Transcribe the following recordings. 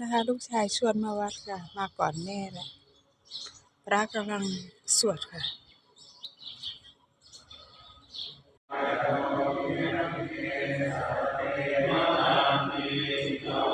นะคะ ลูกชายชวนมาวัดค่ะ มาก่อนแม่แหละพระกำลังสวดค่ะเ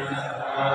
ต